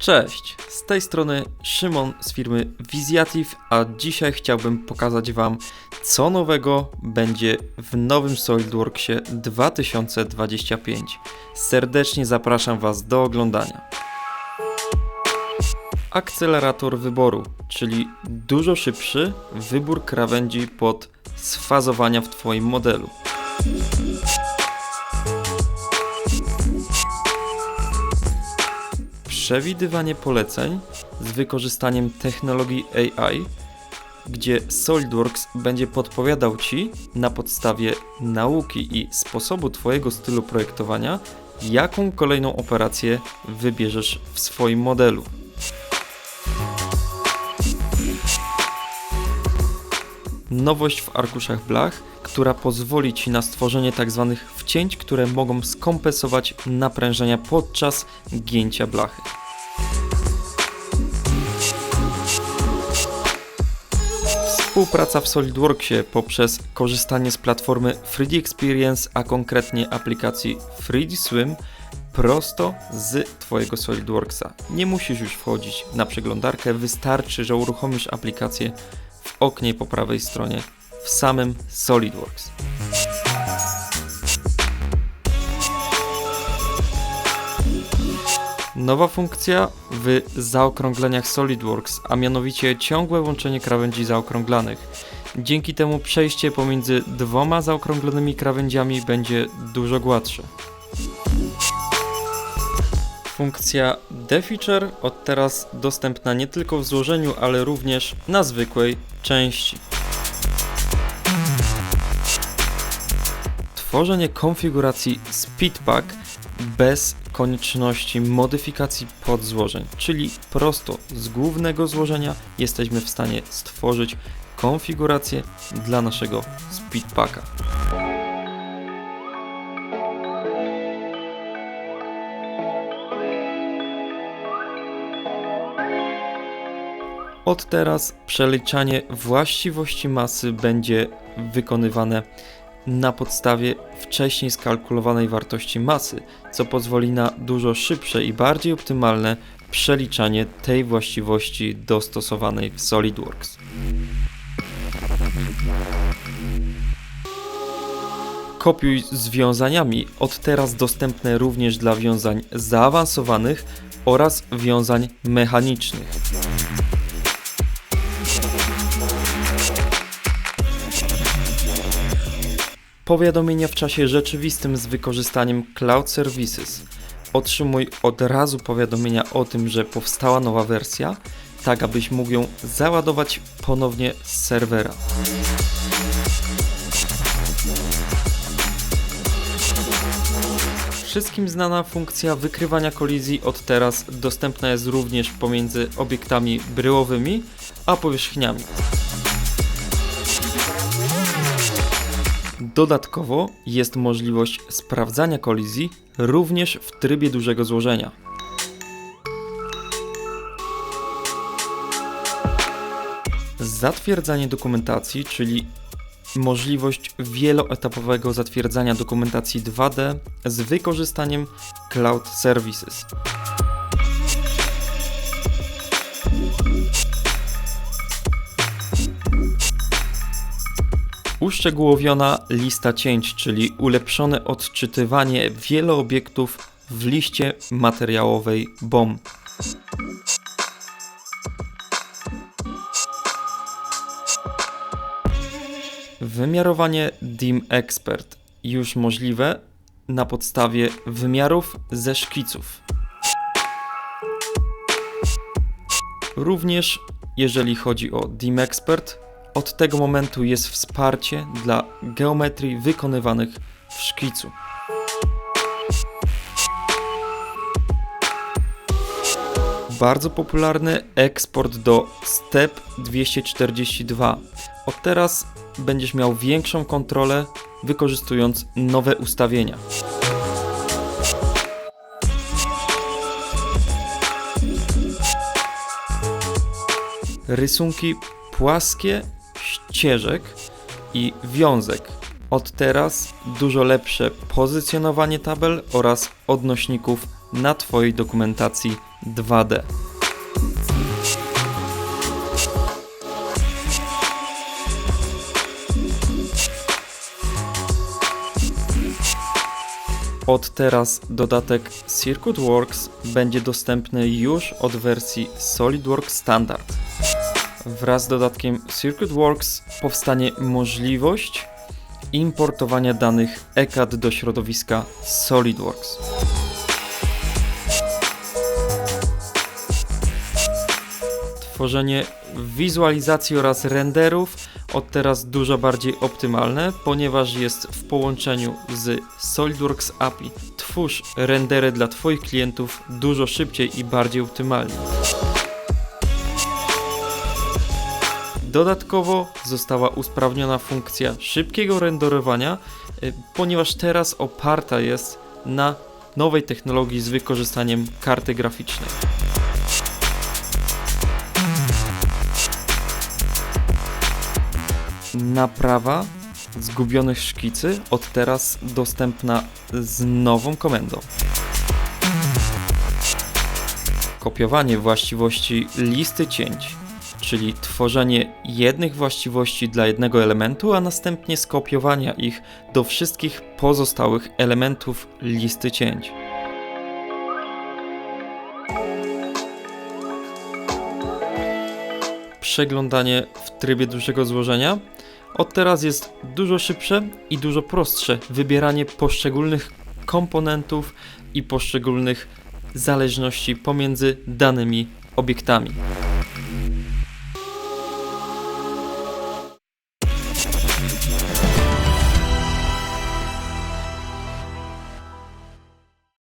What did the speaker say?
Cześć, z tej strony Szymon z firmy Visiative, a dzisiaj chciałbym pokazać Wam, co nowego będzie w nowym SolidWorksie 2025. Serdecznie zapraszam Was do oglądania. Akcelerator wyboru, czyli dużo szybszy wybór krawędzi pod sfazowania w Twoim modelu. Przewidywanie poleceń z wykorzystaniem technologii AI, gdzie SolidWorks będzie podpowiadał Ci na podstawie nauki i sposobu Twojego stylu projektowania, jaką kolejną operację wybierzesz w swoim modelu. Nowość w arkuszach blach, która pozwoli Ci na stworzenie tzw. wcięć, które mogą skompensować naprężenia podczas gięcia blachy. Współpraca w SolidWorksie poprzez korzystanie z platformy 3D Experience, a konkretnie aplikacji 3D Swim prosto z Twojego SolidWorksa. Nie musisz już wchodzić na przeglądarkę, wystarczy, że uruchomisz aplikację w oknie po prawej stronie w samym SolidWorks. Nowa funkcja w zaokrągleniach SolidWorks, a mianowicie ciągłe łączenie krawędzi zaokrąglanych. Dzięki temu przejście pomiędzy dwoma zaokrąglonymi krawędziami będzie dużo gładsze. Funkcja Defeature od teraz dostępna nie tylko w złożeniu, ale również na zwykłej części. Tworzenie konfiguracji Speedpack bez konieczności modyfikacji podzłożeń, czyli prosto z głównego złożenia jesteśmy w stanie stworzyć konfigurację dla naszego Speedpacka. Od teraz przeliczanie właściwości masy będzie wykonywane na podstawie wcześniej skalkulowanej wartości masy, co pozwoli na dużo szybsze i bardziej optymalne przeliczanie tej właściwości dostosowanej w SolidWorks. Kopiuj z wiązaniami od teraz dostępne również dla wiązań zaawansowanych oraz wiązań mechanicznych. Powiadomienia w czasie rzeczywistym z wykorzystaniem Cloud Services. Otrzymuj od razu powiadomienia o tym, że powstała nowa wersja, tak abyś mógł ją załadować ponownie z serwera. Wszystkim znana funkcja wykrywania kolizji od teraz dostępna jest również pomiędzy obiektami bryłowymi a powierzchniami. Dodatkowo jest możliwość sprawdzania kolizji również w trybie dużego złożenia. Zatwierdzanie dokumentacji, czyli możliwość wieloetapowego zatwierdzania dokumentacji 2D z wykorzystaniem Cloud Services. Uszczegółowiona lista cięć, czyli ulepszone odczytywanie wielu obiektów w liście materiałowej BOM. Wymiarowanie DIM Expert już możliwe na podstawie wymiarów ze szkiców. Również jeżeli chodzi o DIM Expert, od tego momentu jest wsparcie dla geometrii wykonywanych w szkicu. Bardzo popularny eksport do STEP 242. Od teraz będziesz miał większą kontrolę wykorzystując nowe ustawienia. Rysunki płaskie ścieżek i wiązek. Od teraz dużo lepsze pozycjonowanie tabel oraz odnośników na Twojej dokumentacji 2D. Od teraz dodatek CircuitWorks będzie dostępny już od wersji SolidWorks Standard. Wraz z dodatkiem CircuitWorks powstanie możliwość importowania danych ECAD do środowiska SolidWorks. Tworzenie wizualizacji oraz renderów od teraz dużo bardziej optymalne, ponieważ jest w połączeniu z SolidWorks API. Twórz rendery dla Twoich klientów dużo szybciej i bardziej optymalnie. Dodatkowo została usprawniona funkcja szybkiego renderowania, y, ponieważ teraz oparta jest na nowej technologii z wykorzystaniem karty graficznej. Naprawa zgubionych szkicy od teraz dostępna z nową komendą. Kopiowanie właściwości listy cięć, czyli tworzenie jednych właściwości dla jednego elementu, a następnie skopiowania ich do wszystkich pozostałych elementów listy cięć. Przeglądanie w trybie dużego złożenia od teraz jest dużo szybsze i dużo prostsze wybieranie poszczególnych komponentów i poszczególnych zależności pomiędzy danymi obiektami.